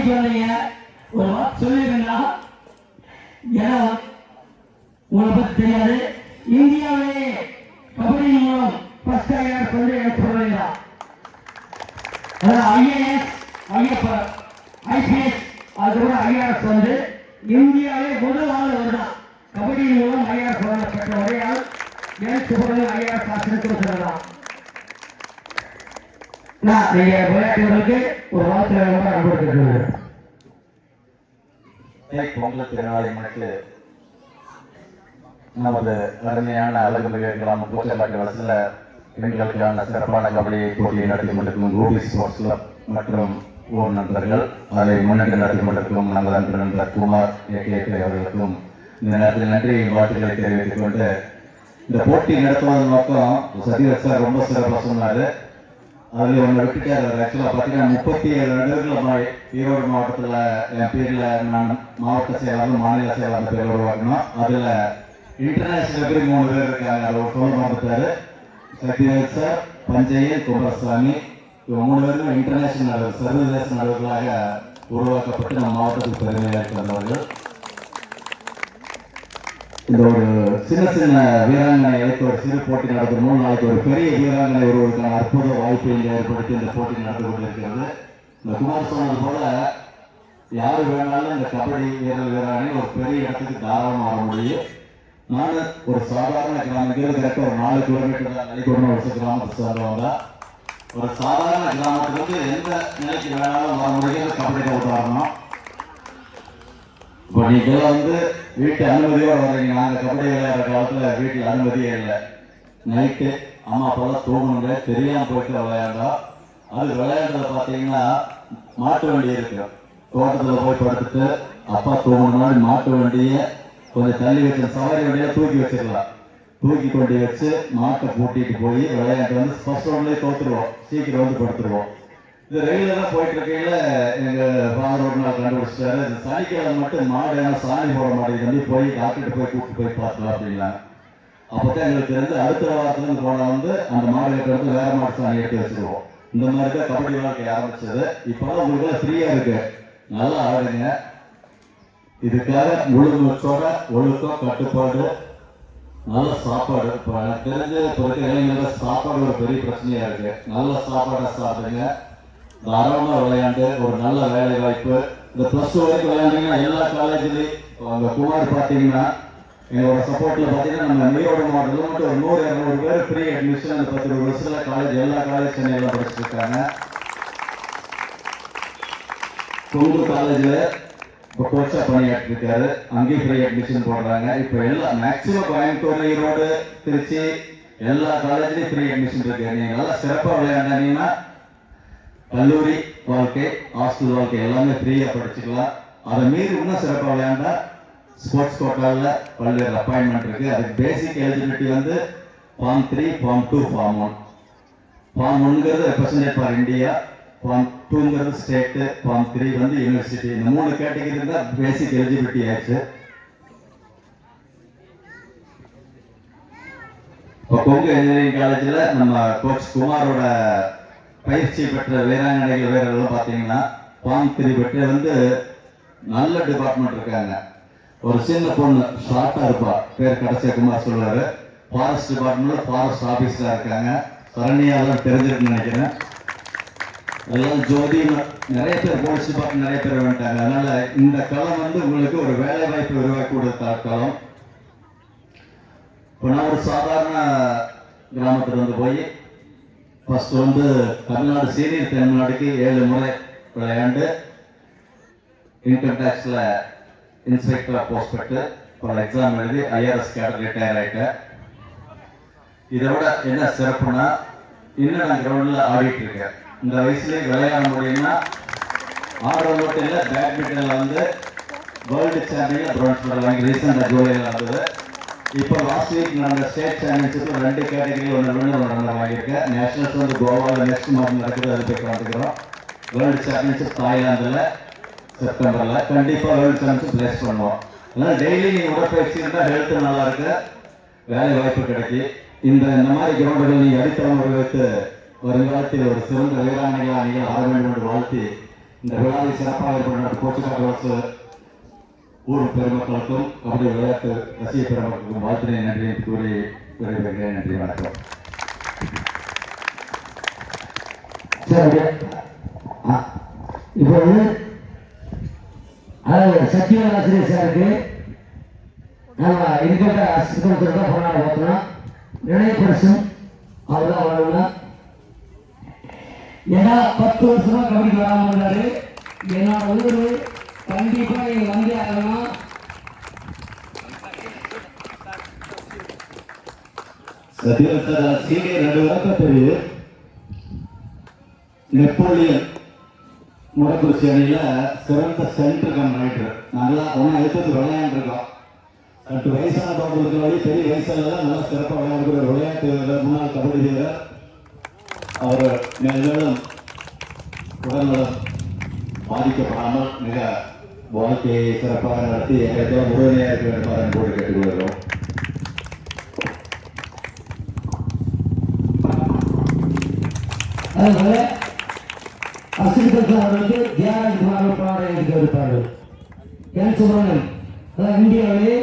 கபடிக்கு வந்தீங்க ஒரு வார்த்தை ஏன்னா உங்களை பத்தி தெரியாது. இந்தியாவிலே கபடி மூலம் ஃபர்ஸ்ட் ஐஆர் சொல்லி எனக்கு ஐஏஎஸ் ஐஎஃப்ஆர் ஐபிஎஸ் அது கூட ஐஆர்எஸ் வந்து இந்தியாவிலே முதல் ஆள் வருதான் கபடி மூலம் ஐஆர்எஸ் வழங்கப்பட்ட ஒரே ஆள் எனக்கு பிறகு ஐஆர்எஸ் ஆசிரியர் சொல்லலாம் நான் நீங்கள் விளையாட்டுகளுக்கு வீரர்களுக்கு ஒரு வார்த்தை வேணுமா அனுபவத்திற்கு பொங்கல் திருநாளை முன்னிட்டு நமது அருமையான அழகுமிகு கிராம பூச்சலாட்டு வளசில் பெண்களுக்கான சிறப்பான கபடி போட்டியை நடத்தி கொண்டிருக்கும் ரூபி ஸ்போர்ட்ஸ் கிளப் மற்றும் ஊர் நண்பர்கள் அதை முன்னெடுத்து நடத்தி கொண்டிருக்கும் நமது அன்பு நண்பர் குமார் ஏகேபி அவர்களுக்கும் இந்த நேரத்தில் நன்றி வாழ்த்துக்களை தெரிவித்துக் கொண்டு இந்த போட்டி நடத்துவதன் நோக்கம் சதீர் சார் ரொம்ப சிறப்பாக சொன்னாரு. அதில் ஒன்று விட்டுட்டார் ஆக்சுவலாக பார்த்தீங்கன்னா முப்பத்தி ஏழு நடுவர்கள் ஈரோடு மாவட்டத்தில் என் பேரில் நான் மாவட்ட செயலாளர் மாநில செயலாளர் பேரில் உருவாக்கணும் அதில் இன்டர்நேஷனல் பேர் மூணு பேர் இருக்காங்க. அதில் ஒரு ஃபோன் வந்துட்டாரு சத்யராஜ் சார் பஞ்சையன் குமாரசாமி இவங்க மூணு பேரும் இன்டர்நேஷனல் சர்வதேச நடுவர்களாக உருவாக்கப்பட்டு நம் மாவட்டத்துக்கு பெருமையாக வந்தவர்கள் இந்த ஒரு சின்ன சின்ன வீராங்கனை வைத்து ஒரு சிறு போட்டி நடத்தணும் மூணு நாளைக்கு ஒரு பெரிய வீராங்கனை ஒருவருக்கான அற்புத வாய்ப்பை இங்கே ஏற்படுத்தி இந்த போட்டி நடந்து கொண்டிருக்கிறது. இந்த குமார் சொன்னது போல யாரு வேணாலும் இந்த கபடி வீரர் வீராங்கனை ஒரு பெரிய இடத்துக்கு தாராளமாக வர முடியும். நான் ஒரு சாதாரண கிராமத்தில் கிட்ட ஒரு நாலு கிலோமீட்டர் தான் நெல்லிக்குடம் ஒரு கிராமத்தை சேர்ந்தவங்க. ஒரு சாதாரண கிராமத்துக்கு எந்த நிலைக்கு வேணாலும் வர முடியும் கபடி உதாரணம் இப்போ நீங்க வந்து வீட்டு அனுமதியோடு வர்றீங்க. நாங்கள் கபடி விளையாடுற காலத்தில் வீட்டில் அனுமதியே இல்லை. நைட்டு அம்மா அப்பெல்லாம் தூங்கணுங்க தெரியாமல் போயிட்டு விளையாண்டோம் அது விளையாடுறத பார்த்தீங்கன்னா மாட்டு வண்டி இருக்கு. தோட்டத்தில் போய் படுத்துட்டு அப்பா தூங்கணும்னா மாட்டு வண்டியை கொஞ்சம் தள்ளி வச்சு சவாரி வண்டியை தூக்கி வச்சிடலாம். தூக்கி கொண்டு வச்சு மாட்டை பூட்டிட்டு போய் விளையாட்டு வந்து ஃபர்ஸ்ட் ரவுண்ட்லேயே தோற்றுடுவோம் சீக்கிரம் வந்து படுத்துருவோம். இது ரெகுலராக போயிட்டு இருக்கையில் எங்கள் ஃபாதர் ஒரு நாள் கண்டுபிடிச்சிட்டாரு. இந்த சனிக்கிழமை மட்டும் மாடு ஏன்னா சாணி போட மாட்டேங்குது போய் டாக்டர் போய் கூப்பிட்டு போய் பார்க்கலாம் அப்போ தான் எங்களுக்கு தெரிஞ்சு அடுத்த வாரத்துல போனால் வந்து அந்த மாடு எடுத்து வேற மாடு சாணி எடுத்து வச்சுருவோம். இந்த மாதிரி தான் கபடி வாழ்க்கை ஆரம்பிச்சது. இப்பதான் உங்களுக்கு ஃப்ரீயாக இருக்கு. நல்லா ஆடுங்க. இதுக்காக முழுமுச்சோட ஒழுக்கம் கட்டுப்பாடு நல்ல சாப்பாடு. இப்போ எனக்கு தெரிஞ்ச இப்போ இருக்க இளைஞர்கள் சாப்பாடு ஒரு பெரிய பிரச்சனையாக இருக்குது நல்ல சாப்பாடை சாப்பிடுங்க. தாராளமாக விளையாண்டு ஒரு நல்ல வேலை வாய்ப்பு. இந்த ப்ளஸ் டூ வரைக்கும் விளையாண்டீங்கன்னா எல்லா காலேஜ்லேயும் அங்கே குமார் பார்த்தீங்கன்னா எங்களோட சப்போர்ட்டில் பார்த்தீங்கன்னா நம்ம ஈரோடு மாவட்டத்தில் மட்டும் ஒரு நூறு இரநூறு பேர் ஃப்ரீ அட்மிஷன் அந்த பத்து ஒரு வருஷத்தில் காலேஜ் எல்லா காலேஜ் சென்னையில் படிச்சிருக்காங்க இருக்காங்க. கொங்கு காலேஜில் இப்போ கோச்சா பணியாற்றிருக்காரு அங்கேயும் ஃப்ரீ அட்மிஷன் போடுறாங்க. இப்போ எல்லா மேக்ஸிமம் கோயம்புத்தூர் ஈரோடு திருச்சி எல்லா காலேஜ்லேயும் ஃப்ரீ அட்மிஷன் இருக்கு. நீங்கள் நல்லா சிறப்பாக விளையாண்டீங்கன்னா கல்லூரி வாழ்க்கை ஹாஸ்டல் வாழ்க்கை எல்லாமே ஃப்ரீயாக படிச்சுக்கலாம். அதை மீறி இன்னும் சிறப்பாக விளையாண்டா ஸ்போர்ட்ஸ் கோட்டாவில் பல்வேறு அப்பாயின்மெண்ட் இருக்குது அதுக்கு பேசிக் எலிஜிபிலிட்டி வந்து form three form two form one form ஒன்ங்கிறது represent for India form டூங்கிறது ஸ்டேட்டு ஃபார்ம் த்ரீ வந்து யூனிவர்சிட்டி இந்த மூணு கேட்டகரி தான் பேசிக் எலிஜிபிலிட்டி ஆச்சு இப்போ கொங்கு இன்ஜினியரிங் காலேஜில் நம்ம கோச் குமாரோட பயிற்சி பெற்ற வீராங்கனைகள் வீரர்கள்லாம் பார்த்தீங்கன்னா ஃபார்ம் த்ரீ பெற்று வந்து நல்ல டிபார்ட்மெண்ட் இருக்காங்க. ஒரு சின்ன பொண்ணு ஷார்ட்டாக இருப்பா. பேர் கடைசியா குமார் சொல்றாரு. ஃபாரஸ்ட் டிபார்ட்மெண்ட்ல ஃபாரஸ்ட் ஆஃபீஸராக இருக்காங்க. சரண்யா எல்லாம் தெரிஞ்சிருக்குன்னு நினைக்கிறேன். எல்லாம் ஜோதி நிறைய பேர் போலீஸ் டிபார்ட்மெண்ட் நிறைய பேர் வந்துட்டாங்க. அதனால இந்த களம் வந்து உங்களுக்கு ஒரு வேலை வாய்ப்பு உருவாக்கி கொடுத்த களம். இப்போ நான் ஒரு சாதாரண கிராமத்தில் வந்து போய் ஃபஸ்ட்டு வந்து தமிழ்நாடு சீனியர் தமிழ்நாடுக்கு ஏழு முறை விளையாண்டு இன்கம் டேக்ஸில் இன்ஸ்பெக்டராக போஸ்ட் பெற்று பல எக்ஸாம் எழுதி ஐஆர்எஸ் கேடர் ரிட்டையர் ஆகிட்டேன் இதை விட என்ன சிறப்புனா இன்னும் நான் கிரவுண்டில் ஆடிட்டு இருக்கேன். இந்த வயசுலேயே விளையாட முடியும்னா ஆடுற மட்டும் இல்லை பேட்மிண்டனில் வந்து வேர்ல்டு சாம்பியன் பிரான்ஸ் மெடல் வாங்கி ரீசெண்டாக ஜூலையில் நடந்தது இப்போ லாஸ்ட் வீக் நடந்த ஸ்டேட் சாம்பியன்ஷிப் ரெண்டு கேட்டகரி ஒன்று வின்னு நடந்த வாங்கியிருக்கேன் நேஷனல்ஸ் வந்து கோவாவில் நெக்ஸ்ட் மந்த் நடக்குது அது போய் கலந்துக்கிறோம் வேர்ல்டு சாம்பியன்ஷிப் தாய்லாந்தில் செப்டம்பரில். கண்டிப்பாக வேர்ல்டு சாம்பியன்ஷிப் பிளேஸ் பண்ணுவோம். அதனால் டெய்லி நீங்கள் உடற்பயிற்சி இருந்தால் ஹெல்த் நல்லாயிருக்கு வேலை வாய்ப்பு கிடைக்கி. இந்த இந்த மாதிரி கிரௌண்டுகள் நீங்கள் அடித்தளம் வைத்து வருங்காலத்தில் ஒரு சிறந்த வீராணிகளாக நீங்கள் ஆட வேண்டும் என்று வாழ்த்தி இந்த விழாவை சிறப்பாக ஏற்படுத்த போச்சுக்காடு ஊர் பெருமக்களுக்கும் கபடி விளையாட்டு ரசிக பெருமக்களுக்கும் வாழ்த்துறை நன்றியை கூறி விடைபெறுகிறேன். நன்றி வணக்கம். சரி அப்படியே. இப்போ சத்தியவன் ஆசிரியர் சாருக்கு நம்ம இருக்கிற அசிஸ்டன்ட் தான் போராட பார்த்தோம் நினைவு பரிசும் அவர் தான் ஏன்னா பத்து வருஷமா கபடிக்கு வராமல் இருந்தாரு. என்னோட ஊர் கண்டிப்பாக நீங்க வந்தே சத்யன் சார் சீனியர் ரெண்டு வருஷம் பெரிய நெப்போலியன் முடக்குறிச்சி அணியில் சிறந்த சென்டர் கம் ரைட்டர் நல்லா ஒன்றும் எடுத்து விளையாண்டுருக்கோம் சற்று வயசான தோட்டத்துக்கு வழி பெரிய வயசுல நல்லா சிறப்பாக விளையாடுகிற விளையாட்டு வீரர், முன்னாள் கபடி வீரர். அவர் மேலும் உடல்நலம் பாதிக்கப்படாமல் மிக வாழ்க்கையை சிறப்பாக நடத்தி எங்களுக்கு உறுதுணையாக இருக்க வேண்டும் என்று கேட்டுக்கொள்கிறோம். அதுபோல அசிஸ்டன்ட் அவர்களுக்கு தியாகராஜ் குமார் பாடம் எடுக்க இருப்பார்கள் என் சுப்பிரமணியன் அதாவது இந்தியாவிலே